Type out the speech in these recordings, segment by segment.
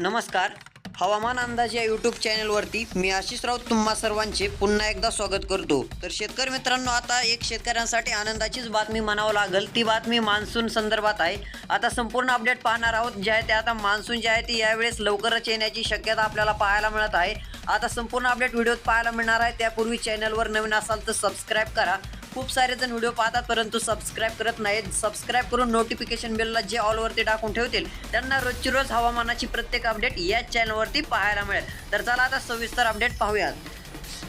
नमस्कार. हवामान अंदाज या यूट्यूब चॅनलवरती मी आशिष राऊत तुम्हा सर्वांचे पुन्हा एकदा स्वागत करतो. तर शेतकरी मित्रांनो आता एक शेतकऱ्यांसाठी आनंदाचीच बातमी म्हणावं लागेल. ती बातमी मान्सून संदर्भात आहे. आता संपूर्ण अपडेट पाहणार आहोत. जे आहे ते आता मान्सून जे आहे ते यावेळेस लवकरच येण्याची शक्यता आपल्याला पाहायला मिळत आहे. आता संपूर्ण अपडेट व्हिडिओत पाहायला मिळणार आहे. त्यापूर्वी चॅनलवर नवीन असाल तर सबस्क्राईब करा. खूप सारे जण व्हिडिओ पाहतात परंतु सबस्क्राईब करत नाहीत. सबस्क्राईब करून नोटिफिकेशन बेलला जे ऑलवरती टाकून ठेवतील त्यांना रोजची रोज हवामानाची प्रत्येक अपडेट याच चॅनलवरती पाहायला मिळेल. तर चला आता सविस्तर अपडेट पाहूयात.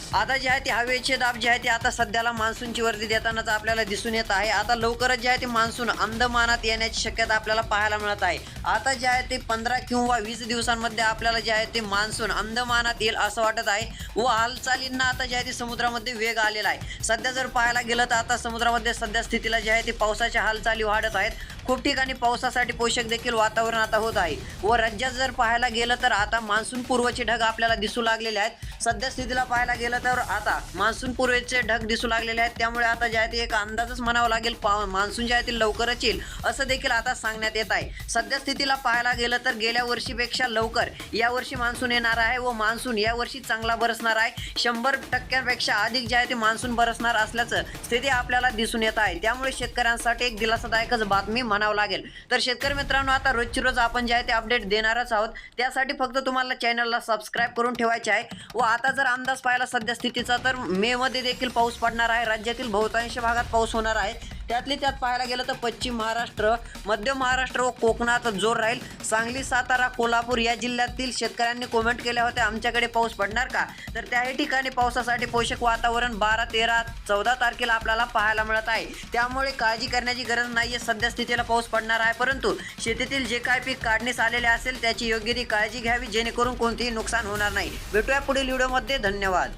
आता जे आहे ते हवेचे दाब जे आहे ते आता सध्याला मान्सूनची वर्दी देतानाच आपल्याला दिसून येत आहे. आता लवकरच जे आहे ते मान्सून अंदमानात येण्याची शक्यता आपल्याला पाहायला मिळत आहे. आता जे आहे ते पंधरा किंवा वीस दिवसांमध्ये आपल्याला जे आहे ते मान्सून अंदमानात येईल असं वाटत आहे व हालचालींना आता जे आहे ते समुद्रामध्ये वेग आलेला आहे. सध्या जर पाहायला गेलं तर आता समुद्रामध्ये सध्या स्थितीला जे आहे ते पावसाच्या हालचाली वाढत आहेत. खूप ठिकाणी पावसासाठी पोषक देखील वातावरण आता होत आहे. व राज्यात जर पाहायला गेलं तर आता मान्सून पूर्वचे ढग आपल्याला दिसू लागलेले आहेत. सध्या स्थितीला पाहायला गेलं तर आता मान्सून पूर्वेचे ढग दिसू लागलेले आहेत. त्यामुळे आता जे आहे ते एक अंदाजच म्हणावा लागेल पाव मान्सून जे आहे ते लवकरच येईल असं देखील आता सांगण्यात येत आहे. सध्या स्थितीला पाहायला गेलं तर गेल्या वर्षीपेक्षा लवकर यावर्षी मान्सून येणार आहे व मान्सून यावर्षी चांगला बरसणार आहे. शंभर टक्क्यांपेक्षा अधिक जे आहे ते मान्सून बरसणार असल्याचं स्थिती आपल्याला दिसून येत आहे. त्यामुळे शेतकऱ्यांसाठी एक दिलासादायकच बातमी म्हणावं लागेल. तर शेतकरी मित्रांनो आता रोजची रोज आपण जे आहे ते अपडेट देणारच आहोत त्यासाठी फक्त तुम्हाला चॅनलला सबस्क्राईब करून ठेवायचे आहे व आता जर अंदाज पाहिला सध्या स्थितीचा तर मे मध्ये देखील पाऊस पडणार आहे. राज्यातील बहुतांश भागात पाऊस होणार आहे. त्यातली त्यात पाहायला गेलं तर पश्चिम महाराष्ट्र मध्य महाराष्ट्र व कोकणात जोर राहील. सांगली सातारा कोल्हापूर या जिल्ह्यातील शेतकऱ्यांनी कमेंट केल्या होत्या. आमच्याकडे पाऊस पडणार का? तर त्याही ठिकाणी पावसासाठी पोषक वातावरण बारा तेरा चौदा तारखेला आपल्याला पाहायला मिळत आहे. त्यामुळे काळजी करण्याची गरज नाहीये. सध्या स्थितीला पाऊस पडणार आहे. परंतु शेतीतील जे काय पीक काढणीस आलेले असेल त्याची योग्य ती काळजी घ्यावी. जेणेकरून कोणतेही नुकसान होणार नाही. भेटूया पुढील व्हिडिओमध्ये धन्यवाद.